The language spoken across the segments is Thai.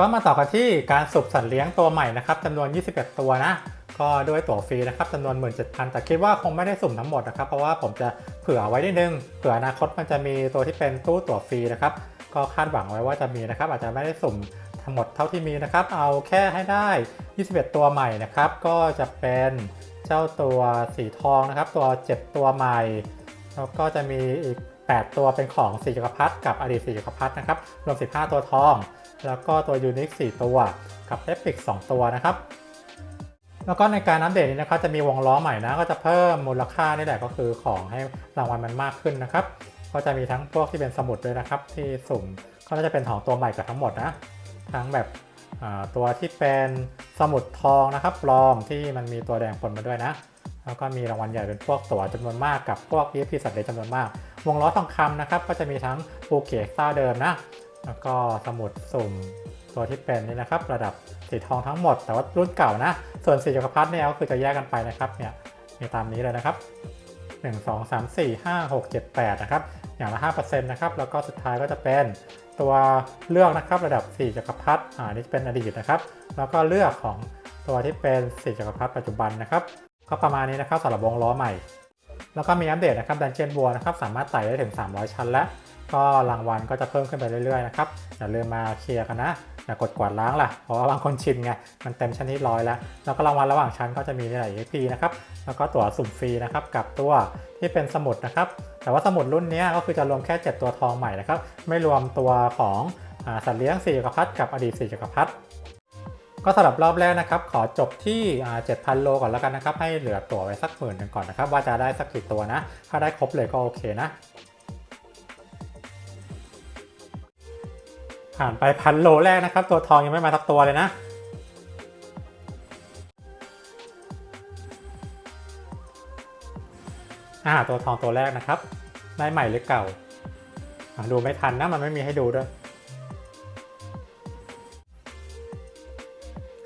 ก็มาต่อกันที่การสุ่มสัตว์เลี้ยงตัวใหม่นะครับจำนวน 21 ตัวนะก็ด้วยตั๋วฟรีนะครับจำนวน 17,000 แต่คิดว่าคงไม่ได้สุ่มทั้งหมดนะครับ เพราะว่าผมจะเผื่อไว้นิดนึงเผื่ออนาคตมันจะมีตัวที่เป็นตู้ตั๋วฟรีนะครับ ก็คาดหวังไว้ว่าจะมีนะครับ อาจจะไม่ได้สุ่มทั้งหมดเท่าที่มีนะครับ เอาแค่ให้ได้ 21 ตัวใหม่นะครับ ก็จะเป็นเจ้าตัวสีทองนะครับ ตัว 7 ตัวใหม่แล้วก็จะมีอีก 8 ตัวเป็นของสีจักรพรรดิกับอดีตสีจักรพรรดินะครับรวม 15 ตัวทอง แล้วก็ตัวยูนิค4ตัว กับเอพิก2ตัวนะครับ แล้วก็ในการอัปเดตนี้นะครับจะมีวงล้อใหม่นะ ก็จะเพิ่มมูลค่านี่แหละก็คือของให้รางวัลมันมากขึ้นนะครับ ก็จะมีทั้งพวกที่เป็นสมุดด้วยนะครับ ที่สุ่มก็น่าจะเป็นของตัวใหม่กับทั้งหมดนะ ทั้งแบบตัวที่เป็นสมุดทองนะครับปลอมที่มันมีตัวแดงปนมาด้วยนะแล้วก็มีรางวัลใหญ่เป็นพวกตั๋วจำนวนมากกับพวก EFP สัตว์เลี้ยงจำนวนมาก วงล้อทองคำนะครับ ก็จะมีทั้งปูเกียซ่าเดิมนะ แล้วก็สมุดสุ่มตัวที่เป็นนี่นะครับ ระดับสีทองทั้งหมด แต่ว่ารุ่นเก่านะ ส่วนสีจักรพรรดิเนี่ยก็คือจะแยกกันไปนะครับเนี่ยมีตามนี้เลยนะครับ 1 2 3 4 5 6 7 8 นะครับ อย่างละ 5%นะครับ แล้วก็สุดท้ายก็จะเป็นตัวเลือกนะครับระดับ4จักรพรรดิอ่านี่เป็นอดีตนะครับ แล้วก็เลือกของตัวที่เป็น4จักรพรรดิปัจจุบันนะครับ ก็ประมาณนี้นะครับสำหรับวงล้อใหม่ แล้วก็มีอัปเดตนะครับดันเจียนบัวนะครับสามารถไต่ได้ถึง 300 ชั้นแล้ว ก็รางวัลก็จะเพิ่มขึ้นไปเรื่อยๆนะครับอย่าลืมมาเคลียร์กันนะอย่ากดกวาดล้างล่ะเพราะว่าบางคนชินไงมันเต็มชั้นที่ร้อยแล้ว แล้วก็รางวัลระหว่างชั้นก็จะมีหลาย EP นะครับแล้วก็ตั๋วสุ่มฟรีนะครับกับตัวที่เป็นสมุดนะครับ แต่ว่าสมุดรุ่นนี้ก็คือจะรวมแค่ 7 ตัวทองใหม่นะครับไม่รวมตัวของอสัตว์เลี้ยง4จักรพรรดิกับอดีต4จักรพรรดิก็สำหรับรอบแรกนะครับ ขอจบที่ 7,000 โลก่อนแล้วกันนะครับ ให้เหลือตั๋วไว้สักหมื่นหนึ่งก่อนนะครับ ว่าจะได้สักกี่ตัวนะ ถ้าได้ครบเลยก็โอเคนะ ผ่านไปพันโลแรกนะครับ ตัวทองยังไม่มาสักตัวเลยนะ อ่า ตัวทองตัวแรกนะครับ ได้ใหม่หรือเก่าอะดูไม่ทันนะ มันไม่มีให้ดูด้วย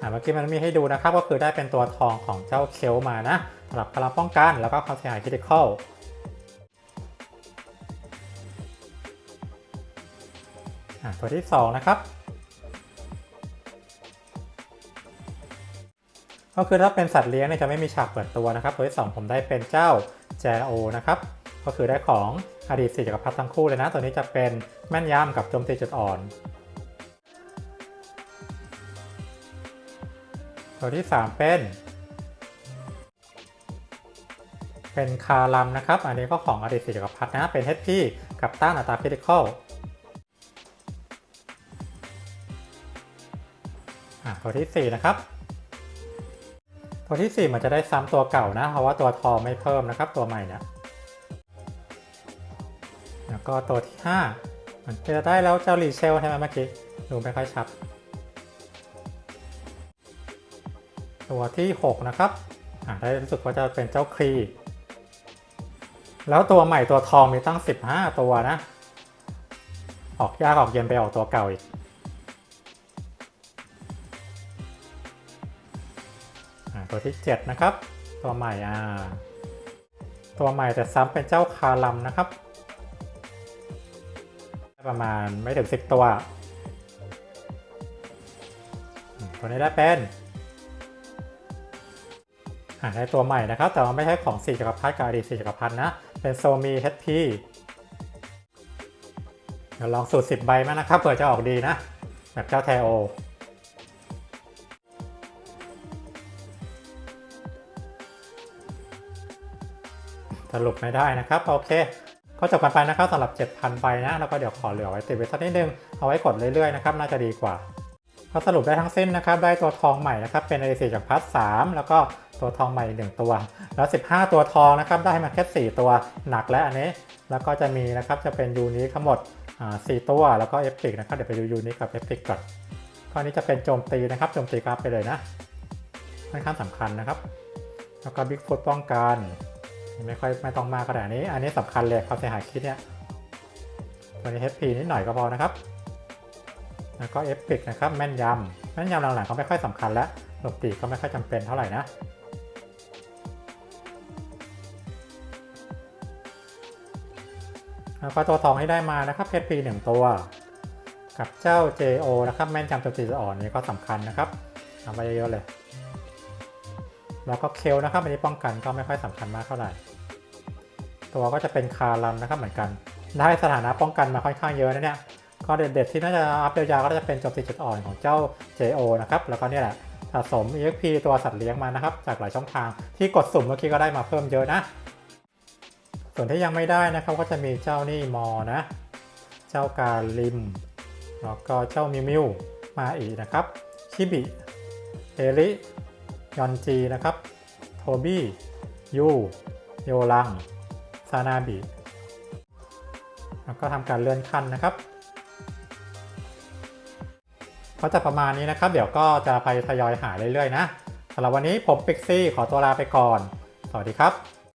อ่าเมื่อกี้มันมีให้ดูนะครับ ก็คือได้เป็นตัวทองของเจ้าเคลมานะสำหรับพลังป้องกันแล้วก็ความเสียหายคริติคอล ตัวที่ 2 นะครับ ก็คือถ้าเป็นสัตว์เลี้ยงเนี่ยจะไม่มีฉากเปิดตัวนะครับ ตัวที่ 2 ผมได้เป็นเจ้าแจโอนะครับ ก็คือได้ของอดีตสี่จักรพรรดิทั้งคู่เลยนะ ตัวนี้จะเป็นแม่นยำกับโจมตีจุดอ่อน ตัวที่ 3 เป็น เป็นคารัมนะครับ อันนี้ก็ของอดีตสี่จักรพรรดินะ เป็น HP กับต้านอัตราคริติคอล อะตัวที่ 4 นะครับ ตัวที่4มันจะได้ซ้ำตัวเก่านะ เพราะว่าตัวทองไม่เพิ่มนะครับ ตัวใหม่เนี่ยแล้วก็ตัวที่ 5 มันจะได้แล้วเจ้ารีเชลใช่ไหมเมื่อกี้ดูไม่ค่อยชัด ตัวที่ 6 นะครับอ่าได้รู้สึกว่าจะเป็นเจ้าครี แล้วตัวใหม่ตัวทองมีตั้ง 15 ตัวนะ ออกยากออกเย็นไปออกตัวเก่าอีก ตัวที่ 7 นะครับ ตัวใหม่อ่าตัวใหม่แต่ซ้ำเป็นเจ้าคารัมนะครับ ประมาณไม่ถึง 10 ตัว ตัวนี้ได้เป็นอ่าได้ตัวใหม่นะครับ แต่ว่าไม่ใช่ของ4จักรพรรดิกับอดีต4จักรพรรดินะ เป็นโซมี HP เดี๋ยวลองสูตร 10 ใบมานะครับเผื่อจะออกดีนะ แบบเจ้าแทโอ สรุปไม่ได้นะครับ โอเค ก็จบกันไปนะครับสำหรับ 7,000ใบนะ แล้วก็เดี๋ยวขอเหลือไว้ติดไว้สักนิดนึง เอาไว้กดเรื่อยๆนะครับน่าจะดีกว่าก็สรุปได้ทั้งสิ้นนะครับ ได้ตัวทองใหม่นะครับเป็น a 4 จากพัท3แล้วก็ตัวทองใหม่อีกหนึ่งตัว แล้ว 15 ตัวทองนะครับได้มาแค่4ตัวหนักและอันนี้ แล้วก็จะมีนะครับจะเป็นยูนิคทั้งหมดอ่า4ตัวแล้วก็เอฟ i ิกนะครับเดี๋ยวไปดูยูนิคกับเอฟ i ิกก่อนข้อนี้จะเป็นโจมตีนะครับโจมตีกราฟไปเลยนะค่อนข้างสำคัญนะครับ แล้วก็บิ๊กฟุตป้องกัน ไม่ค่อยไม่ต้องมากขนาดนี้ อันนี้สำคัญเลยความเสียหายคิดเนี่ยตัวนี้ HP นิดหน่อยก็พอนะครับ แล้วก็ e p i c นะครับแม่นยำแม่นยำหลังๆก็ไม่ค่อยสำคัญแล้วหลบตีก็ไม่ค่อยจำเป็นเท่าไหร่นะแล้วก็ตัวทองที่ได้มานะครับ HP 1ตัว กับเจ้า JO นะครับแม่นจำตัวจีอ่อนนี้ก็สำคัญนะครับเอาไปเยอะๆเลยแล้วก็เคลนะครับอันนี้ป้องกันก็ไม่ค่อยสำคัญมากเท่าไหร่ ตัวก็จะเป็นคารัมนะครับเหมือนกัน ได้สถานะป้องกันมาค่อนข้างเยอะนะเนี่ย ก็เด็ดๆที่น่าจะอัพยาวๆก็จะเป็นจมตีจุดอ่อนของเจ้า JO นะครับ แล้วก็เนี่ยแหละสะสม EXP ตัวสัตว์เลี้ยงมานะครับ จากหลายช่องทางที่กดสุ่มเมื่อกี้ก็ได้มาเพิ่มเยอะนะ ส่วนที่ยังไม่ได้นะครับก็จะมีเจ้านี่มอนะ เจ้าการลิม แล้วก็เจ้ามิวมิวมาอีกนะครับชิบิเอริยอนจีนะครับ โทบี้ยูโยลัง ซานาบีแล้วก็ทำการเลื่อนขั้นนะครับก็จะประมาณนี้นะครับ เดี๋ยวก็จะไปทยอยหาเรื่อยๆนะสำหรับวันนี้ผมปิกซี่ขอตัวลาไปก่อน สวัสดีครับ